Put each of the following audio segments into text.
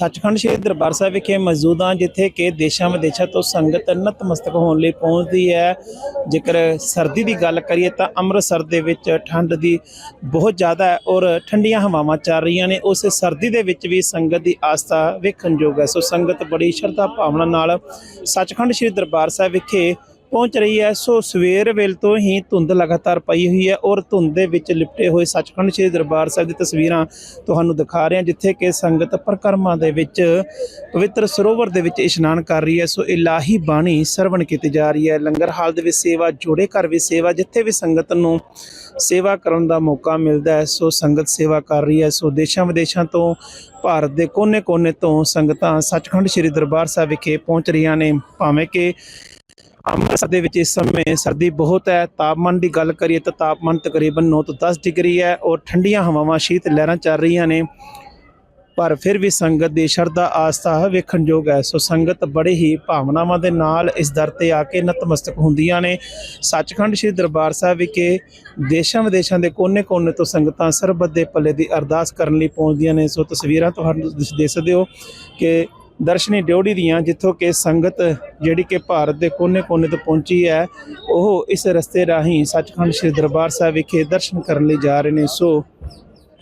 ਸੱਚਖੰਡ ਸ੍ਰੀ ਦਰਬਾਰ ਸਾਹਿਬ ਵਿਖੇ ਮੌਜੂਦ ਹਾਂ, ਜਿੱਥੇ ਕਿ ਦੇਸ਼ਾਂ ਵਿਦੇਸ਼ਾਂ ਤੋਂ ਸੰਗਤ ਨਤਮਸਤਕ ਹੋਣ ਲਈ ਪਹੁੰਚਦੀ ਹੈ। ਜੇਕਰ ਸਰਦੀ ਦੀ ਗੱਲ ਕਰੀਏ ਤਾਂ ਅੰਮ੍ਰਿਤਸਰ ਦੇ ਵਿੱਚ ਠੰਡ ਦੀ ਬਹੁਤ ਜ਼ਿਆਦਾ ਹੈ ਔਰ ਠੰਡੀਆਂ ਹਵਾਵਾਂ ਚੱਲ ਰਹੀਆਂ ਨੇ। ਉਸ ਸਰਦੀ ਦੇ ਵਿੱਚ ਵੀ ਸੰਗਤ ਦੀ ਆਸਥਾ ਵੇਖਣਯੋਗ ਹੈ। ਸੋ ਸੰਗਤ ਬੜੀ ਸ਼ਰਧਾ ਭਾਵਨਾ ਨਾਲ ਸੱਚਖੰਡ ਸ੍ਰੀ ਦਰਬਾਰ ਸਾਹਿਬ ਵਿਖੇ ਪਹੁੰਚ ਰਹੀ ਹੈ, ਸੋ ਸਵੇਰ ਵੇਲ ਤੋਂ ਹੀ ਧੁੰਦ ਲਗਾਤਾਰ ਪਈ ਹੋਈ ਹੈ ਔਰ ਧੁੰਦ ਦੇ ਵਿੱਚ ਲਿਪਟੇ ਹੋਏ ਸੱਚਖੰਡ ਸ੍ਰੀ ਦਰਬਾਰ ਸਾਹਿਬ ਦੀ ਤਸਵੀਰਾਂ ਤੁਹਾਨੂੰ ਦਿਖਾ ਰਹੇ ਹਾਂ, ਜਿੱਥੇ ਕਿ ਸੰਗਤ ਪਰਕਰਮਾ ਦੇ ਵਿੱਚ, ਪਵਿੱਤਰ ਸਰੋਵਰ ਦੇ ਵਿੱਚ ਇਸ਼ਨਾਨ ਕਰ ਰਹੀ ਹੈ, ਸੋ ਇਲਾਹੀ ਬਾਣੀ ਸਰਵਣ ਕੀਤੀ ਜਾ ਰਹੀ ਹੈ। ਲੰਗਰ ਹਾਲ ਦੇ ਵਿੱਚ ਸੇਵਾ, ਜੋੜੇ ਘਰ ਵੀ ਸੇਵਾ, ਜਿੱਥੇ ਵੀ ਸੰਗਤ ਨੂੰ ਸੇਵਾ ਕਰਨ ਦਾ ਮੌਕਾ ਮਿਲਦਾ ਹੈ, ਸੋ ਸੰਗਤ ਸੇਵਾ ਕਰ ਰਹੀ ਹੈ। ਸੋ ਦੇਸ਼ਾਂ ਵਿਦੇਸ਼ਾਂ ਤੋਂ, ਭਾਰਤ ਦੇ ਕੋਨੇ-ਕੋਨੇ ਤੋਂ ਸੰਗਤਾਂ ਸੱਚਖੰਡ ਸ੍ਰੀ ਦਰਬਾਰ ਸਾਹਿਬ ਵਿਖੇ ਪਹੁੰਚ ਰਹੀਆਂ ਨੇ। ਭਾਵੇਂ ਕਿ ਅੰਮ੍ਰਿਤਸਰ ਦੇ ਵਿੱਚ ਇਸ ਸਮੇਂ ਸਰਦੀ ਬਹੁਤ ਹੈ। ਤਾਪਮਾਨ ਦੀ ਗੱਲ ਕਰੀਏ ਤਾਂ ਤਾਪਮਾਨ ਤਕਰੀਬਨ 9 ਤੋਂ 10 ਡਿਗਰੀ ਹੈ ਔਰ ਠੰਡੀਆਂ ਹਵਾਵਾਂ ਸ਼ੀਤ ਲਹਿਰਾਂ ਚੱਲ ਰਹੀਆਂ ਨੇ। ਪਰ ਫਿਰ ਵੀ ਸੰਗਤ ਦੀ ਸ਼ਰਧਾ ਆਸਥਾ ਵੇਖਣਯੋਗ ਹੈ। ਸੋ ਸੰਗਤ ਬੜੇ ਹੀ ਭਾਵਨਾਵਾਂ ਦੇ ਨਾਲ ਇਸ ਦਰ ਤੇ ਆ ਕੇ ਨਤਮਸਤਕ ਹੁੰਦੀਆਂ ਨੇ। ਸੱਚਖੰਡ ਸ੍ਰੀ ਦਰਬਾਰ ਸਾਹਿਬ ਵਿਖੇ ਦੇਸ਼ਾਂ ਵਿਦੇਸ਼ਾਂ ਦੇ ਕੋਨੇ-ਕੋਨੇ ਤੋਂ ਸੰਗਤਾਂ ਸਰਬੱਤ ਦੇ ਭਲੇ ਦੀ ਅਰਦਾਸ ਕਰਨ ਲਈ ਪਹੁੰਚਦੀਆਂ ਨੇ। ਸੋ ਤਸਵੀਰਾਂ ਤੁਹਾਨੂੰ ਤੁਸੀਂ ਦੇਖ ਸਕਦੇ ਹੋ ਕਿ ਦਰਸ਼ਨੀ ਡਿਉੜੀ ਦੀਆਂ, ਜਿੱਥੋਂ ਕਿ ਸੰਗਤ ਜਿਹੜੀ ਕਿ ਭਾਰਤ ਦੇ ਕੋਨੇ-ਕੋਨੇ ਤੋਂ ਪਹੁੰਚੀ ਹੈ, ਉਹ ਇਸ ਰਸਤੇ ਰਾਹੀਂ ਸੱਚਖੰਡ ਸ੍ਰੀ ਦਰਬਾਰ ਸਾਹਿਬ ਵਿਖੇ ਦਰਸ਼ਨ ਕਰਨ ਲਈ ਜਾ ਰਹੇ ਨੇ। ਸੋ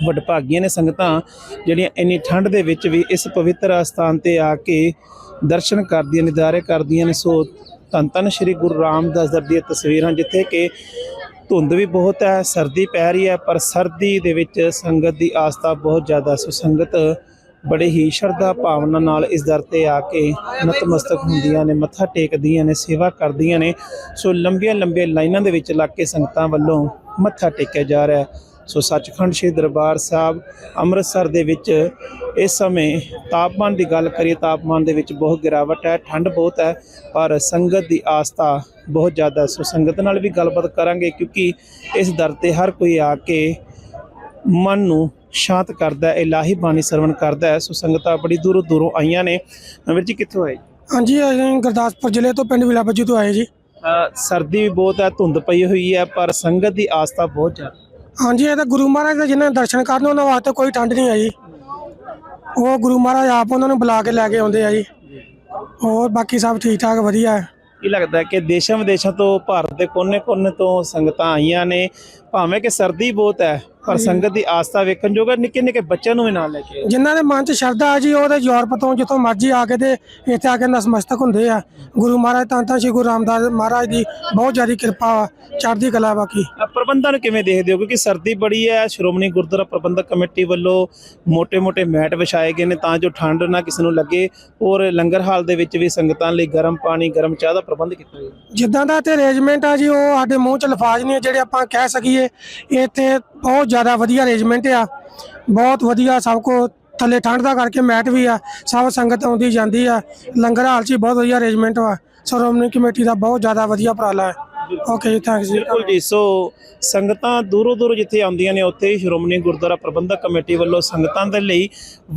ਵਡਭਾਗੀਆਂ ਨੇ ਸੰਗਤਾਂ ਜਿਹੜੀਆਂ ਇੰਨੀ ਠੰਡ ਦੇ ਵਿੱਚ ਵੀ ਇਸ ਪਵਿੱਤਰ ਅਸਥਾਨ ਤੇ ਆ ਕੇ ਦਰਸ਼ਨ ਕਰਦੀਆਂ, ਨਿਦਾਰੇ ਕਰਦੀਆਂ ਨੇ। ਸੋ ਧੰਨ ਧੰਨ ਸ੍ਰੀ ਗੁਰੂ ਰਾਮਦਾਸ ਜੀ ਦੀਆਂ ਤਸਵੀਰਾਂ, ਜਿੱਥੇ ਕਿ ਧੁੰਦ ਵੀ ਬਹੁਤ ਹੈ, ਸਰਦੀ ਪੈ ਰਹੀ ਹੈ, ਪਰ ਸਰਦੀ ਦੇ ਵਿੱਚ ਸੰਗਤ ਦੀ ਆਸਥਾ ਬਹੁਤ ਜ਼ਿਆਦਾ। ਸੋ ਸੰਗਤ ਬੜੇ ਹੀ ਸ਼ਰਧਾ ਭਾਵਨਾ ਨਾਲ ਇਸ ਦਰ ਤੇ ਆ ਕੇ ਨਤਮਸਤਕ ਹੁੰਦੀਆਂ ਨੇ, ਮੱਥਾ ਟੇਕਦੀਆਂ ਨੇ, ਸੇਵਾ ਕਰਦੀਆਂ ਨੇ। ਸੋ ਲੰਬੀਆਂ ਲੰਬੀਆਂ ਲਾਈਨਾਂ ਦੇ ਵਿੱਚ ਲੱਗ ਕੇ ਸੰਗਤਾਂ ਵੱਲੋਂ ਮੱਥਾ ਟੇਕਿਆ ਜਾ ਰਿਹਾ ਹੈ। ਸੋ ਸੱਚਖੰਡ ਸ੍ਰੀ ਦਰਬਾਰ ਸਾਹਿਬ ਅੰਮ੍ਰਿਤਸਰ ਦੇ ਵਿੱਚ ਇਸ ਸਮੇਂ ਤਾਪਮਾਨ ਦੀ ਗੱਲ ਕਰੀਏ, ਤਾਪਮਾਨ ਦੇ ਵਿੱਚ ਬਹੁਤ ਗਿਰਾਵਟ ਹੈ, ਠੰਡ ਬਹੁਤ ਹੈ, ਪਰ ਸੰਗਤ ਦੀ ਆਸਥਾ ਬਹੁਤ ਜ਼ਿਆਦਾ ਸੋ ਸੰਗਤ ਨਾਲ ਵੀ ਗੱਲਬਾਤ ਕਰਾਂਗੇ ਕਿਉਂਕਿ ਇਸ ਦਰ ਤੇ ਹਰ ਕੋਈ ਆ ਕੇ ਮਨ ਨੂੰ ਸ਼ਾਂਤ ਕਰਦਾ ਹੈ ਇਲਾਹੀ ਬਾਣੀ ਸਰਵਣ ਕਰਦਾ ਹੈ। ਸੋ ਸੰਗਤਾਂ ਬੜੀ ਦੂਰੋਂ ਦੂਰੋਂ ਆਈਆਂ ਨੇ। ਵੀਰ ਜੀ ਕਿੱਥੋਂ ਆਏ? ਹਾਂਜੀ ਅਸੀਂ ਗੁਰਦਾਸਪੁਰ ਜ਼ਿਲ੍ਹੇ ਤੋਂ ਪਿੰਡ ਵਿਲਾਪੱਜੀ ਤੋਂ ਆਏ ਜੀ। ਅ, ਸਰਦੀ ਵੀ ਬਹੁਤ ਹੈ ਧੁੰਦ ਪਈ ਹੋਈ ਹੈ ਪਰ ਸੰਗਤ ਦੀ ਆਸਥਾ ਬਹੁਤ ਜ਼ਿਆਦਾ ਹਾਂਜੀ ਇਹ ਤਾਂ ਗੁਰੂ ਮਹਾਰਾਜ ਦੇ ਜਿਹਨਾਂ ਦਰਸ਼ਨ ਕਰਨ ਉਹਨਾਂ ਵਾਸਤੇ ਕੋਈ ਠੰਡ ਨਹੀਂ ਆਈ। ਉਹ ਗੁਰੂ ਮਹਾਰਾਜ ਆਪ ਉਹਨਾਂ ਨੂੰ ਬੁਲਾ ਕੇ ਲੈ ਕੇ ਆਉਂਦੇ ਆ ਜੀ। ਹੋਰ ਬਾਕੀ ਸਭ ਠੀਕ ਠਾਕ ਵਧੀਆ ਹੈ। ਕੀ ਲੱਗਦਾ ਹੈ ਕਿ ਦੇਸ਼ਾਂ ਵਿਦੇਸ਼ਾਂ ਤੋਂ ਭਾਰਤ ਦੇ ਕੋਨੇ-ਕੋਨੇ ਤੋਂ ਸੰਗਤਾਂ ਆਈਆਂ ਨੇ? ਭਾਵੇਂ ਕਿ ਸਰਦੀ ਬਹੁਤ ਹੈ ਪਰ ਸੰਗਤ ਦੀ ਆਸਥਾ ਵੇਖਣ ਜੋਗਾ ਨਿੱਕੇ ਨਿੱਕੇ ਬੱਚਿਆਂ ਨੂੰ ਵੀ ਨਾਲ ਲੈ ਕੇ ਜਿਨ੍ਹਾਂ ਦੇ ਮਨ 'ਚ ਸ਼ਰਧਾ ਆ ਜੀ ਉਹ ਯੂਰਪ ਤੋਂ ਜਿੱਥੋਂ ਮਰਜ਼ੀ ਆ ਕੇ ਤੇ ਇੱਥੇ ਆ ਕੇ ਨਸਮਸਤਕ ਹੁੰਦੇ ਆ। ਗੁਰੂ ਮਹਾਰਾਜ ਤਾਂ ਤਾਂ ਸ਼੍ਰੀ ਗੁਰੂ ਰਾਮਦਾਸ ਮਹਾਰਾਜ ਦੀ ਬਹੁਤ ਜ਼ਿਆਦਾ ਕਿਰਪਾ ਚੜ੍ਹਦੀ ਕਲਾ ਬਾਕੀ ਅ, ਕਿਵੇਂ ਦੇਖਦੇ ਹੋ? ਕਿਉਂਕਿ ਸਰਦੀ ਬੜੀ ਹੈ ਸ਼੍ਰੋਮਣੀ ਗੁਰਦੁਆਰਾ ਪ੍ਰਬੰਧਕ ਕਮੇਟੀ ਵੱਲੋਂ ਮੋٹے-ਮੋٹے ਮੈਟ ਵਿਛਾਏ ਗਏ ਨੇ ਤਾਂ ਜੋ ਠੰਡ ਨਾ ਕਿਸੇ ਨੂੰ ਲੱਗੇ। ਔਰ ਲੰਗਰ ਹਾਲ ਦੇ ਵਿੱਚ ਵੀ ਸੰਗਤਾਂ ਲਈ ਗਰਮ ਪਾਣੀ ਗਰਮ ਚਾਹ ਦਾ ਪ੍ਰਬੰਧ ਕੀਤਾ ਗਿਆ। ਜਿੱਦਾਂ ਦਾ ਇੱਥੇ ਅਰੇਂਜਮੈਂਟ ਆ ਜੀ ਉਹ ਸਾਡੇ ਮੂੰਹ 'ਚ ਲਫਾਜ਼ ਨਹੀਂ ਜਿਹੜੇ ਆਪਾਂ ਕਹਿ ਸਕੀਏ। ਇੱਥੇ ਬਹੁਤ ਜ਼ਿਆਦਾ ਵਧੀਆ ਅਰੇਂਜਮੈਂਟ ਆ। ਬਹੁਤ ਵਧੀਆ ਸਭ ਕੋ ਥੱਲੇ ਠੰਡ ਦਾ ਕਰਕੇ ਮੈਟ ਵੀ ਆ, ਸਭ ਸੰਗਤ ਆਉਂਦੀ ਜਾਂਦੀ ਆ। ਲੰਗਰ ਹਾਲ 'ਚ ਹੀ ਬਹੁਤ ਵਧੀਆ ਅਰੇਂਜਮੈਂਟ ਵਾ। ਸ਼੍ਰੋਮਣੀ ਕਮੇਟੀ ਦਾ ਬਹੁਤ ਜ਼ਿਆਦਾ ਵਧੀਆ ਉਪਰਾਲਾ ਹੈ। ਓਕੇ ਜੀ ਥੈਂਕ ਯੂ ਬਿਲਕੁਲ ਜੀ ਸੋ ਸੰਗਤਾਂ ਦੂਰੋਂ ਦੂਰੋਂ ਜਿੱਥੇ ਆਉਂਦੀਆਂ ਨੇ, ਉੱਥੇ ਸ਼੍ਰੋਮਣੀ ਗੁਰਦੁਆਰਾ ਪ੍ਰਬੰਧਕ ਕਮੇਟੀ ਵੱਲੋਂ ਸੰਗਤਾਂ ਦੇ ਲਈ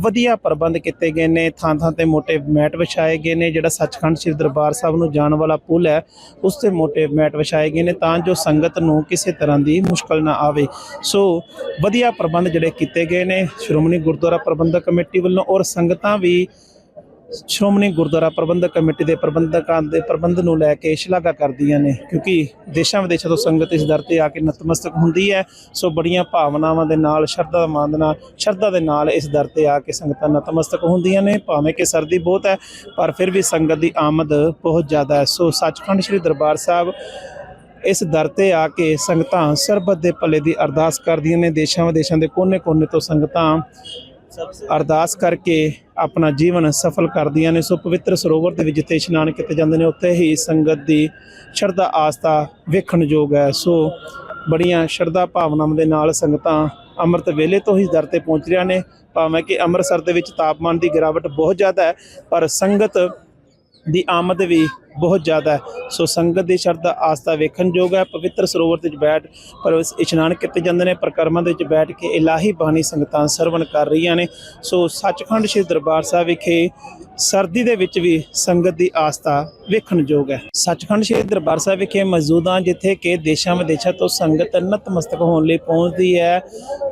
ਵਧੀਆ ਪ੍ਰਬੰਧ ਕੀਤੇ ਗਏ ਨੇ। ਥਾਂ ਥਾਂ ਤੇ ਮੋਟੇ ਮੈਟ ਵਿਛਾਏ ਗਏ ਨੇ, ਜਿਹੜਾ ਸੱਚਖੰਡ ਸ੍ਰੀ ਦਰਬਾਰ ਸਾਹਿਬ ਨੂੰ ਜਾਣ ਵਾਲਾ ਪੁਲ ਹੈ, ਉਸ ਤੇ ਮੋਟੇ ਮੈਟ ਵਿਛਾਏ ਗਏ ਨੇ ਤਾਂ ਜੋ ਸੰਗਤ ਨੂੰ ਕਿਸੇ ਤਰ੍ਹਾਂ ਦੀ ਮੁਸ਼ਕਲ ਨਾ ਆਵੇ। ਸੋ ਵਧੀਆ ਪ੍ਰਬੰਧ ਜਿਹੜੇ ਕੀਤੇ ਗਏ ਨੇ, ਸ਼੍ਰੋਮਣੀ ਗੁਰਦੁਆਰਾ ਪ੍ਰਬੰਧਕ ਕਮੇਟੀ ਵੱਲੋਂ ਔਰ ਸੰਗਤਾਂ ਵੀ ਸ਼੍ਰੋਮਣੀ ਗੁਰਦੁਆਰਾ ਪ੍ਰਬੰਧਕ ਕਮੇਟੀ ਦੇ ਪ੍ਰਬੰਧਕਾਂ ਦੇ ਪ੍ਰਬੰਧ ਨੂੰ ਲੈ ਕੇ ਸ਼ਲਾਘਾ ਕਰਦੀਆਂ ਨੇ, ਕਿਉਂਕਿ ਦੇਸ਼ਾਂ ਵਿਦੇਸ਼ਾਂ ਤੋਂ ਸੰਗਤ ਇਸ ਦਰ ਤੇ ਆ ਕੇ ਨਤਮਸਤਕ ਹੁੰਦੀ ਹੈ। ਸੋ ਬੜੀਆਂ ਭਾਵਨਾਵਾਂ ਦੇ ਨਾਲ ਸ਼ਰਧਾ ਮੰਦ ਨਾਲ, ਸ਼ਰਧਾ ਦੇ ਨਾਲ ਇਸ ਦਰ ਤੇ ਆ ਕੇ ਸੰਗਤਾਂ ਨਤਮਸਤਕ ਹੁੰਦੀਆਂ ਨੇ। ਭਾਵੇਂ ਕਿ ਸਰਦੀ ਬਹੁਤ ਹੈ, ਪਰ ਫਿਰ ਵੀ ਸੰਗਤ ਦੀ ਆਮਦ ਬਹੁਤ ਜ਼ਿਆਦਾ ਹੈ। ਸੋ ਸੱਚਖੰਡ ਸ੍ਰੀ ਦਰਬਾਰ ਸਾਹਿਬ ਇਸ ਦਰ ਤੇ ਆ ਕੇ ਸੰਗਤਾਂ ਸਰਬੱਤ ਦੇ ਭਲੇ ਦੀ ਅਰਦਾਸ ਕਰਦੀਆਂ ਨੇ। ਦੇਸ਼ਾਂ ਵਿਦੇਸ਼ਾਂ ਦੇ ਕੋਨੇ-ਕੋਨੇ ਤੋਂ ਸੰਗਤਾਂ ਅਰਦਾਸ ਕਰਕੇ ਆਪਣਾ ਜੀਵਨ ਸਫਲ ਕਰਦੀਆਂ ਨੇ। ਸੋ ਪਵਿੱਤਰ ਸਰੋਵਰ ਦੇ ਵਿੱਚ ਜਿੱਥੇ ਇਸ਼ਨਾਨ ਕੀਤੇ ਜਾਂਦੇ ਨੇ, ਉੱਥੇ ਹੀ ਸੰਗਤ ਦੀ ਸ਼ਰਧਾ ਆਸਥਾ ਵੇਖਣ ਯੋਗ ਹੈ। ਸੋ ਬੜੀਆਂ ਸ਼ਰਧਾ ਭਾਵਨਾਵਾਂ ਦੇ ਨਾਲ ਸੰਗਤਾਂ ਅੰਮ੍ਰਿਤ ਵੇਲੇ ਤੋਂ ਹੀ ਦਰ ਤੇ ਪਹੁੰਚ ਰਹੀਆਂ ਨੇ। ਭਾਵੇਂ ਕਿ ਅੰਮ੍ਰਿਤਸਰ ਦੇ ਵਿੱਚ ਤਾਪਮਾਨ ਦੀ ਗਿਰਾਵਟ ਬਹੁਤ ਜ਼ਿਆਦਾ ਹੈ, ਪਰ ਸੰਗਤ ਦੀ ਆਮਦ ਵੀ ਬਹੁਤ ਜ਼ਿਆਦਾ ਹੈ। ਸੋ ਸੰਗਤ ਦੀ ਸ਼ਰਧਾ ਆਸਥਾ ਵੇਖਣ ਯੋਗ ਹੈ। ਪਵਿੱਤਰ ਸਰੋਵਰ ਦੇ ਬੈਠ ਪਰ ਇਸ਼ਨਾਨ ਕੀਤੇ ਜਾਂਦੇ ਨੇ, ਪਰਿਕਰਮਾ ਦੇ ਵਿੱਚ ਬੈਠ ਕੇ ਇਲਾਹੀ ਬਾਣੀ ਸੰਗਤਾਂ ਸਰਵਣ ਕਰ ਰਹੀਆਂ ਨੇ। ਸੋ ਸੱਚਖੰਡ ਸ੍ਰੀ ਦਰਬਾਰ ਸਾਹਿਬ ਵਿਖੇ ਸਰਦੀ ਦੇ ਵਿੱਚ ਵੀ ਸੰਗਤ ਦੀ ਆਸਥਾ ਵੇਖਣ ਯੋਗ ਹੈ। ਸੱਚਖੰਡ ਸ੍ਰੀ ਦਰਬਾਰ ਸਾਹਿਬ ਵਿਖੇ ਮੌਜੂਦ ਹਾਂ, ਜਿੱਥੇ ਕਿ ਦੇਸ਼ਾਂ ਵਿਦੇਸ਼ਾਂ ਤੋਂ ਸੰਗਤ ਨਤਮਸਤਕ ਹੋਣ ਲਈ ਪਹੁੰਚਦੀ ਹੈ।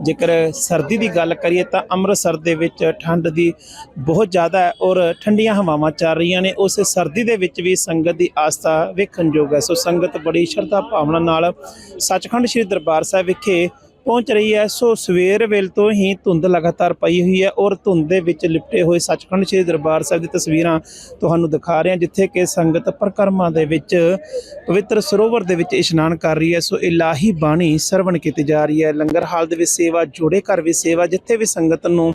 ਜੇਕਰ ਸਰਦੀ ਦੀ ਗੱਲ ਕਰੀਏ ਤਾਂ ਅੰਮ੍ਰਿਤਸਰ ਦੇ ਵਿੱਚ ਠੰਡ ਦੀ ਬਹੁਤ ਜ਼ਿਆਦਾ ਹੈ ਔਰ ਠੰਡੀਆਂ ਹਵਾਵਾਂ ਚੱਲ ਰਹੀਆਂ ਨੇ। ਉਸ ਸਰਦੀ ਦੇ ਵਿੱਚ ਵੀ ਸੰਗਤ ਦੀ ਆਸਥਾ ਵੇਖਣਯੋਗ ਹੈ। ਸੋ ਸੰਗਤ ਬੜੀ ਸ਼ਰਧਾ ਭਾਵਨਾ ਨਾਲ ਸੱਚਖੰਡ ਸ੍ਰੀ ਦਰਬਾਰ ਸਾਹਿਬ ਵਿਖੇ ਪਹੁੰਚ ਰਹੀ ਹੈ, ਸੋ ਸਵੇਰ ਵੇਲ ਤੋਂ ਹੀ ਧੁੰਦ ਲਗਾਤਾਰ ਪਈ ਹੋਈ ਹੈ ਔਰ ਧੁੰਦ ਦੇ ਵਿੱਚ ਲਿਪਟੇ ਹੋਏ ਸੱਚਖੰਡ ਸ੍ਰੀ ਦਰਬਾਰ ਸਾਹਿਬ ਦੀ ਤਸਵੀਰਾਂ ਤੁਹਾਨੂੰ ਦਿਖਾ ਰਹੇ ਹਾਂ, ਜਿੱਥੇ ਕਿ ਸੰਗਤ ਪ੍ਰਕਰਮਾਂ ਦੇ ਵਿੱਚ, ਪਵਿੱਤਰ ਸਰੋਵਰ ਦੇ ਵਿੱਚ ਇਸ਼ਨਾਨ ਕਰ ਰਹੀ ਹੈ, ਸੋ ਇਲਾਹੀ ਬਾਣੀ ਸਰਵਣ ਕੀਤੀ ਜਾ ਰਹੀ ਹੈ, ਲੰਗਰ ਹਾਲ ਦੇ ਵਿੱਚ ਸੇਵਾ, ਜੋੜੇ ਘਰ ਵੀ ਸੇਵਾ, ਜਿੱਥੇ ਵੀ ਸੰਗਤ ਨੂੰ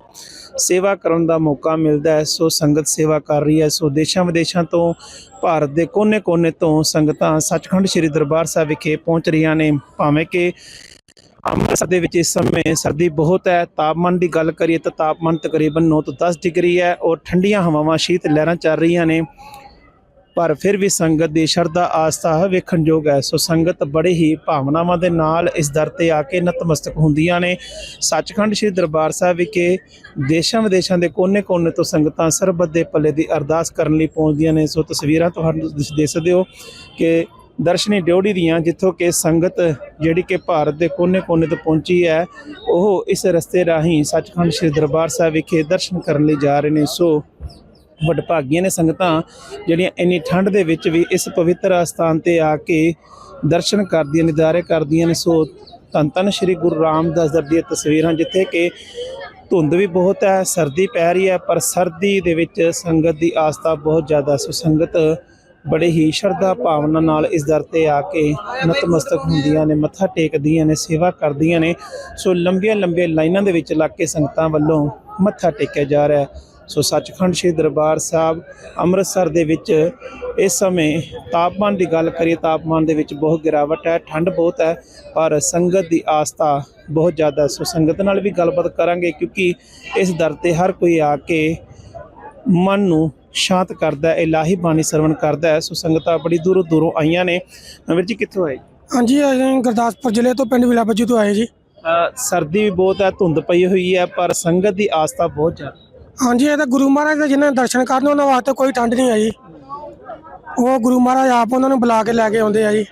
ਸੇਵਾ ਕਰਨ ਦਾ ਮੌਕਾ ਮਿਲਦਾ ਹੈ, ਸੋ ਸੰਗਤ ਸੇਵਾ ਕਰ ਰਹੀ ਹੈ, ਸੋ ਦੇਸ਼ਾਂ ਵਿਦੇਸ਼ਾਂ ਤੋਂ, ਭਾਰਤ ਦੇ ਕੋਨੇ-ਕੋਨੇ ਤੋਂ ਸੰਗਤਾਂ ਸੱਚਖੰਡ ਸ੍ਰੀ ਦਰਬਾਰ ਸਾਹਿਬ ਵਿਖੇ ਪਹੁੰਚ ਰਹੀਆਂ ਨੇ, ਭਾਵੇਂ ਕਿ ਅੰਮ੍ਰਿਤਸਰ ਦੇ ਵਿੱਚ ਇਸ ਸਮੇਂ ਸਰਦੀ ਬਹੁਤ ਹੈ, ਤਾਪਮਾਨ ਦੀ ਗੱਲ ਕਰੀਏ ਤਾਂ ਤਾਪਮਾਨ ਤਕਰੀਬਨ 9 ਤੋਂ 10 ਡਿਗਰੀ ਹੈ ਔਰ ਠੰਡੀਆਂ ਹਵਾਵਾਂ ਸ਼ੀਤ ਲਹਿਰਾਂ ਚੱਲ ਰਹੀਆਂ ਨੇ। ਪਰ ਫਿਰ ਵੀ ਸੰਗਤ ਦੀ ਸ਼ਰਧਾ ਆਸਥਾ ਵੇਖਣਯੋਗ ਹੈ। ਸੋ ਸੰਗਤ ਬੜੇ ਹੀ ਭਾਵਨਾਵਾਂ ਦੇ ਨਾਲ ਇਸ ਦਰ ਤੇ ਆ ਕੇ ਨਤਮਸਤਕ ਹੁੰਦੀਆਂ ਨੇ। ਸੱਚਖੰਡ ਸ੍ਰੀ ਦਰਬਾਰ ਸਾਹਿਬ ਵਿਖੇ ਦੇਸ਼ਾਂ ਵਿਦੇਸ਼ਾਂ ਦੇ ਕੋਨੇ-ਕੋਨੇ ਤੋਂ ਸੰਗਤਾਂ ਸਰਬੱਤ ਦੇ ਪੱਲੇ ਦੀ ਅਰਦਾਸ ਕਰਨ ਲਈ ਪਹੁੰਚਦੀਆਂ ਨੇ। ਸੋ ਤਸਵੀਰਾਂ ਤੁਹਾਨੂੰ ਤੁਸੀਂ ਦੇਖ ਸਕਦੇ ਹੋ ਕਿ ਦਰਸ਼ਨੀ ਡਿਉੜੀ ਦੀਆਂ, ਜਿੱਥੋਂ ਕਿ ਸੰਗਤ ਜਿਹੜੀ ਕਿ ਭਾਰਤ ਦੇ ਕੋਨੇ-ਕੋਨੇ ਤੋਂ ਪਹੁੰਚੀ ਹੈ, ਉਹ ਇਸ ਰਸਤੇ ਰਾਹੀਂ ਸੱਚਖੰਡ ਸ੍ਰੀ ਦਰਬਾਰ ਸਾਹਿਬ ਵਿਖੇ ਦਰਸ਼ਨ ਕਰਨ ਲਈ ਜਾ ਰਹੇ ਨੇ। ਸੋ ਵਡਭਾਗੀਆਂ ਨੇ ਸੰਗਤਾਂ ਜਿਹੜੀਆਂ ਇੰਨੀ ਠੰਡ ਦੇ ਵਿੱਚ ਵੀ ਇਸ ਪਵਿੱਤਰ ਅਸਥਾਨ ਤੇ ਆ ਕੇ ਦਰਸ਼ਨ ਕਰਦੀਆਂ ਨਿਦਾਰੇ ਕਰਦੀਆਂ ਨੇ। ਸੋ ਧੰਨ ਧੰਨ ਸ੍ਰੀ ਗੁਰੂ ਰਾਮਦਾਸ ਦਰ ਦੀਆਂ ਤਸਵੀਰਾਂ, ਜਿੱਥੇ ਕਿ ਧੁੰਦ ਵੀ ਬਹੁਤ ਹੈ, ਸਰਦੀ ਪੈ ਰਹੀ ਹੈ, ਪਰ ਸਰਦੀ ਦੇ ਵਿੱਚ ਸੰਗਤ ਦੀ ਆਸਥਾ ਬਹੁਤ ਜ਼ਿਆਦਾ। ਸੋ ਸੰਗਤ ਬੜੇ ਹੀ ਸ਼ਰਧਾ ਭਾਵਨਾ ਨਾਲ ਇਸ ਦਰ ਤੇ ਆ ਕੇ ਨਤਮਸਤਕ ਹੁੰਦੀਆਂ ਨੇ, ਮੱਥਾ ਟੇਕਦੀਆਂ ਨੇ, ਸੇਵਾ ਕਰਦੀਆਂ ਨੇ। ਸੋ ਲੰਬੀਆਂ ਲੰਬੀਆਂ ਲਾਈਨਾਂ ਦੇ ਵਿੱਚ ਲੱਗ ਕੇ ਸੰਗਤਾਂ ਵੱਲੋਂ ਮੱਥਾ ਟੇਕਿਆ ਜਾ ਰਿਹਾ ਹੈ। ਸੋ ਸੱਚਖੰਡ ਸ੍ਰੀ ਦਰਬਾਰ ਸਾਹਿਬ ਅੰਮ੍ਰਿਤਸਰ ਦੇ ਵਿੱਚ ਇਸ ਸਮੇਂ ਤਾਪਮਾਨ ਦੀ ਗੱਲ ਕਰੀਏ, ਤਾਪਮਾਨ ਦੇ ਵਿੱਚ ਬਹੁਤ ਗਿਰਾਵਟ ਹੈ, ਠੰਡ ਬਹੁਤ ਹੈ, ਪਰ ਸੰਗਤ ਦੀ ਆਸਥਾ ਬਹੁਤ ਜ਼ਿਆਦਾ ਸੋ ਸੰਗਤ ਨਾਲ ਵੀ ਗੱਲਬਾਤ ਕਰਾਂਗੇ ਕਿਉਂਕਿ ਇਸ ਦਰ ਤੇ ਹਰ ਕੋਈ ਆ ਕੇ ਮਨ ਨੂੰ ਸ਼ਾਂਤ ਕਰਦਾ ਹੈ ਇਲਾਹੀ ਬਾਣੀ ਸਰਵਣ ਕਰਦਾ ਹੈ। ਸੋ ਸੰਗਤਾਂ ਬੜੀ ਦੂਰੋਂ ਦੂਰੋਂ ਆਈਆਂ ਨੇ। ਵੀਰ ਜੀ ਕਿੱਥੋਂ ਆਏ? ਹਾਂਜੀ ਅਸੀਂ ਗੁਰਦਾਸਪੁਰ ਜ਼ਿਲ੍ਹੇ ਤੋਂ ਪਿੰਡ ਵਿਲਾ ਬੱਜੂ ਤੋਂ ਆਏ ਜੀ। ਅ, ਸਰਦੀ ਵੀ ਬਹੁਤ ਹੈ ਧੁੰਦ ਪਈ ਹੋਈ ਹੈ ਪਰ ਸੰਗਤ ਦੀ ਆਸਥਾ ਬਹੁਤ ਜ਼ਿਆਦਾ ਹਾਂਜੀ ਇਹ ਤਾਂ ਗੁਰੂ ਮਹਾਰਾਜ ਦੇ ਜਿਨ੍ਹਾਂ ਨੇ ਦਰਸ਼ਨ ਕਰਨੇ ਉਹਨਾਂ ਵਾਸਤੇ ਕੋਈ ਠੰਡ ਨਹੀਂ ਆਈ ਉਹ ਗੁਰੂ ਮਹਾਰਾਜ ਆਪ ਉਹਨਾਂ ਨੂੰ ਬੁਲਾ ਕੇ ਲੈ ਕੇ ਆਉਂਦੇ ਆ ਜੀ।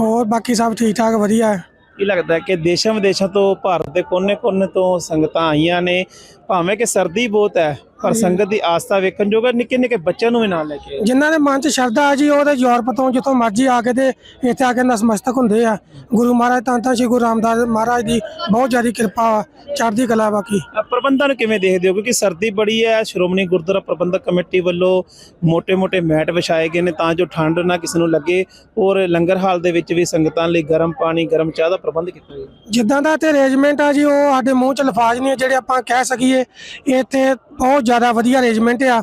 ਹੋਰ ਬਾਕੀ ਸਭ ਠੀਕ ਠਾਕ ਵਧੀਆ ਹੈ। ਕੀ ਲੱਗਦਾ ਹੈ ਕਿ ਦੇਸ਼ਾਂ ਵਿਦੇਸ਼ਾਂ ਤੋਂ ਭਾਰਤ ਦੇ ਕੋਨੇ-ਕੋਨੇ ਤੋਂ ਸੰਗਤਾਂ ਆਈਆਂ ਨੇ? ਭਾਵੇਂ ਕਿ ਸਰਦੀ ਬਹੁਤ ਹੈ ਪਰ ਸੰਗਤ ਦੀ ਆਸਥਾ ਵੇਖਣ ਜੋਗਾ ਨਿੱਕੇ ਨਿੱਕੇ ਬੱਚਿਆਂ ਨੂੰ ਵੀ ਨਾਲ ਲੈ ਕੇ ਆਏ। ਜਿਨ੍ਹਾਂ ਦੇ ਮਨ 'ਚ ਸ਼ਰਧਾ ਆ ਜੀ ਉਹ ਤੇ ਯੂਰਪ ਤੋਂ ਜਿੱਥੋਂ ਮਰਜ਼ੀ ਆ ਕੇ ਤੇ ਇੱਥੇ ਆ ਕੇ ਨਸਮਸਤਕ ਹੁੰਦੇ ਆ। ਗੁਰੂ ਮਹਾਰਾਜ ਤਾਂ ਤਾਂ ਸ਼੍ਰੀ ਗੁਰੂ ਰਾਮਦਾਸ ਮਹਾਰਾਜ ਦੀ ਬਹੁਤ ਜ਼ਿਆਦਾ ਕਿਰਪਾ ਵਾ, ਚੜ੍ਹਦੀ ਕਲਾ ਬਾਕੀ ਅ, ਪ੍ਰਬੰਧਾਂ ਨੂੰ ਕਿਵੇਂ ਦੇਖਦੇ ਹੋ? ਕਿਉਂਕਿ ਸਰਦੀ ਬੜੀ ਹੈ ਸ਼੍ਰੋਮਣੀ ਗੁਰਦੁਆਰਾ ਪ੍ਰਬੰਧਕ ਕਮੇਟੀ ਵੱਲੋਂ ਮੋٹے-ਮੋٹے ਮੈਟ ਵਿਛਾਏ ਗਏ ਨੇ ਤਾਂ ਜੋ ਠੰਡ ਨਾ ਕਿਸੇ ਨੂੰ ਲੱਗੇ ਔਰ ਲੰਗਰ ਹਾਲ ਦੇ ਵਿੱਚ ਵੀ ਸੰਗਤਾਂ ਲਈ ਗਰਮ ਪਾਣੀ ਗਰਮ ਚਾਹ ਦਾ ਪ੍ਰਬੰਧ ਕੀਤਾ ਗਿਆ ਜਿੱਦਾਂ ਦਾ ਤੇ ਅਰੇਂਜਮੈਂਟ ਆ ਜੀ ਉਹ ਸਾਡੇ ਮੂੰਹ 'ਚ ਲਫਾਜ਼ ਨਹੀਂ ਆ ਜਿਹੜੇ ਆਪਾਂ ਕਹਿ ਸਕੀਏ। ਇੱਥੇ ਬਹੁਤ ਜ਼ਿਆਦਾ ਵਧੀਆ ਅਰੇਂਜਮੈਂਟ ਆ।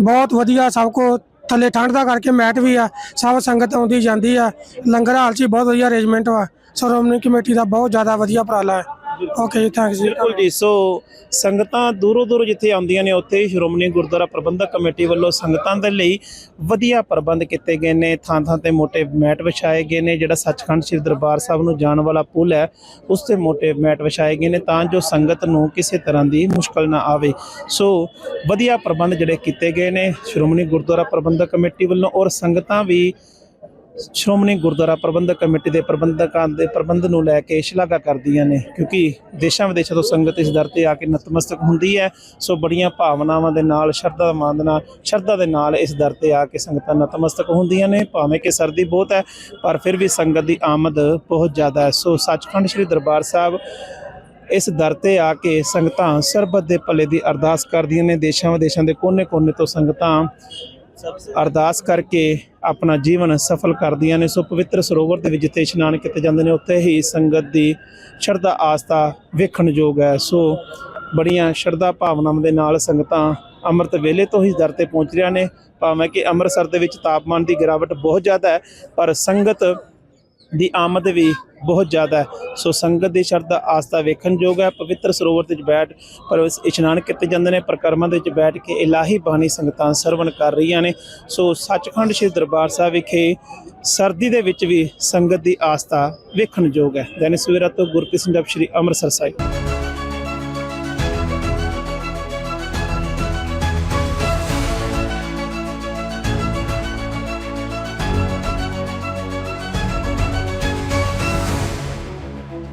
ਬਹੁਤ ਵਧੀਆ ਸਭ ਕੋ ਥੱਲੇ ਠੰਡ ਦਾ ਕਰਕੇ ਮੈਟ ਵੀ ਆ, ਸਭ ਸੰਗਤ ਆਉਂਦੀ ਜਾਂਦੀ ਆ। ਲੰਗਰ ਹਾਲ 'ਚ ਵੀ ਬਹੁਤ ਵਧੀਆ ਅਰੇਂਜਮੈਂਟ ਵਾ। ਸ਼੍ਰੋਮਣੀ ਕਮੇਟੀ ਦਾ ਬਹੁਤ ਜ਼ਿਆਦਾ ਵਧੀਆ ਉਪਰਾਲਾ ਹੈ। ਓਕੇ ਜੀ ਥੈਂਕਸ ਜੀ ਬਿਲਕੁਲ ਜੀ ਸੋ ਸੰਗਤਾਂ ਦੂਰੋਂ ਦੂਰੋਂ ਜਿੱਥੇ ਆਉਂਦੀਆਂ ਨੇ, ਉੱਥੇ ਸ਼੍ਰੋਮਣੀ ਗੁਰਦੁਆਰਾ ਪ੍ਰਬੰਧਕ ਕਮੇਟੀ ਵੱਲੋਂ ਸੰਗਤਾਂ ਦੇ ਲਈ ਵਧੀਆ ਪ੍ਰਬੰਧ ਕੀਤੇ ਗਏ ਨੇ। ਥਾਂ ਥਾਂ ਤੇ ਮੋٹے ਮੈਟ ਵਿਛਾਏ ਗਏ ਨੇ, ਜਿਹੜਾ ਸੱਚਖੰਡ ਸ੍ਰੀ ਦਰਬਾਰ ਸਾਹਿਬ ਨੂੰ ਜਾਣ ਵਾਲਾ ਪੁਲ ਹੈ, ਉਸ ਤੇ ਮੋٹے ਮੈਟ ਵਿਛਾਏ ਗਏ ਨੇ ਤਾਂ ਜੋ ਸੰਗਤ ਨੂੰ ਕਿਸੇ ਤਰ੍ਹਾਂ ਦੀ ਮੁਸ਼ਕਲ ਨਾ ਆਵੇ। ਸੋ ਵਧੀਆ ਪ੍ਰਬੰਧ ਜਿਹੜੇ ਕੀਤੇ ਗਏ ਨੇ ਸ਼੍ਰੋਮਣੀ ਗੁਰਦੁਆਰਾ ਪ੍ਰਬੰਧਕ ਕਮੇਟੀ ਵੱਲੋਂ ਔਰ ਸੰਗਤਾਂ ਵੀ ਸ਼੍ਰੋਮਣੀ ਗੁਰਦੁਆਰਾ ਪ੍ਰਬੰਧਕ ਕਮੇਟੀ ਦੇ ਪ੍ਰਬੰਧਕਾਂ ਦੇ ਪ੍ਰਬੰਧ ਨੂੰ ਲੈ ਕੇ ਸ਼ਲਾਘਾ ਕਰਦੀਆਂ ਨੇ, ਕਿਉਂਕਿ ਦੇਸ਼ਾਂ ਵਿਦੇਸ਼ਾਂ ਤੋਂ ਸੰਗਤ ਇਸ ਦਰ ਤੇ ਆ ਕੇ ਨਤਮਸਤਕ ਹੁੰਦੀ ਹੈ। ਸੋ ਬੜੀਆਂ ਭਾਵਨਾਵਾਂ ਦੇ ਨਾਲ, ਸ਼ਰਧਾ ਮਾਨ ਦੇ ਸ਼ਰਧਾ ਦੇ ਨਾਲ ਇਸ ਦਰ ਤੇ ਆ ਕੇ ਸੰਗਤਾਂ ਨਤਮਸਤਕ ਹੁੰਦੀਆਂ ਨੇ। ਭਾਵੇਂ ਕਿ ਸਰਦੀ ਬਹੁਤ ਹੈ, ਪਰ ਫਿਰ ਵੀ ਸੰਗਤ ਦੀ ਆਮਦ ਬਹੁਤ ਜ਼ਿਆਦਾ ਹੈ। ਸੋ ਸੱਚਖੰਡ ਸ੍ਰੀ ਦਰਬਾਰ ਸਾਹਿਬ ਇਸ ਦਰ ਤੇ ਆ ਕੇ ਸੰਗਤਾਂ ਸਰਬੱਤ ਦੇ ਭਲੇ ਦੀ ਅਰਦਾਸ ਕਰਦੀਆਂ ਨੇ। ਦੇਸ਼ਾਂ ਵਿਦੇਸ਼ਾਂ ਦੇ ਕੋਨੇ-ਕੋਨੇ ਤੋਂ ਸੰਗਤਾਂ ਅਰਦਾਸ ਕਰਕੇ ਆਪਣਾ ਜੀਵਨ ਸਫਲ ਕਰਦੀਆਂ ਨੇ। ਸੋ ਪਵਿੱਤਰ ਸਰੋਵਰ ਦੇ ਵਿੱਚ ਜਿੱਥੇ ਇਸ਼ਨਾਨ ਕੀਤੇ ਜਾਂਦੇ ਨੇ, ਉੱਥੇ ਹੀ ਸੰਗਤ ਦੀ ਸ਼ਰਧਾ ਆਸਥਾ ਵੇਖਣ ਯੋਗ ਹੈ। ਸੋ ਬੜੀਆਂ ਸ਼ਰਧਾ ਭਾਵਨਾਵਾਂ ਦੇ ਨਾਲ ਸੰਗਤਾਂ ਅੰਮ੍ਰਿਤ ਵੇਲੇ ਤੋਂ ਹੀ ਦਰ ਤੇ ਪਹੁੰਚ ਰਹੀਆਂ ਨੇ। ਭਾਵੇਂ ਕਿ ਅੰਮ੍ਰਿਤਸਰ ਦੇ ਵਿੱਚ ਤਾਪਮਾਨ ਦੀ ਗਿਰਾਵਟ ਬਹੁਤ ਜ਼ਿਆਦਾ ਹੈ, ਪਰ ਸੰਗਤ ਦੀ ਆਮਦ ਵੀ ਬਹੁਤ ਜ਼ਿਆਦਾ ਹੈ। ਸੋ ਸੰਗਤ ਦੀ ਸ਼ਰਧਾ ਆਸਥਾ ਵੇਖਣ ਯੋਗ ਹੈ। ਪਵਿੱਤਰ ਸਰੋਵਰ ਦੇ ਵਿੱਚ ਬੈਠ ਪਰ ਇਸ਼ਨਾਨ ਕੀਤੇ ਜਾਂਦੇ ਨੇ। ਪ੍ਰਕਰਮਾਂ ਦੇ ਵਿੱਚ ਬੈਠ ਕੇ ਇਲਾਹੀ ਬਾਣੀ ਸੰਗਤਾਂ ਸਰਵਣ ਕਰ ਰਹੀਆਂ ਨੇ। ਸੋ ਸੱਚਖੰਡ ਸ੍ਰੀ ਦਰਬਾਰ ਸਾਹਿਬ ਵਿਖੇ ਸਰਦੀ ਦੇ ਵਿੱਚ ਵੀ ਸੰਗਤ ਦੀ ਆਸਥਾ ਵੇਖਣ ਯੋਗ ਹੈ। ਦੈਨਿਕ ਸਵੇਰਾ ਤੋਂ ਗੁਰਪ੍ਰੀਤ ਸਿੰਘ ਜਪ ਸ੍ਰੀ ਅੰਮ੍ਰਿਤਸਰ ਸਾਹਿਬ।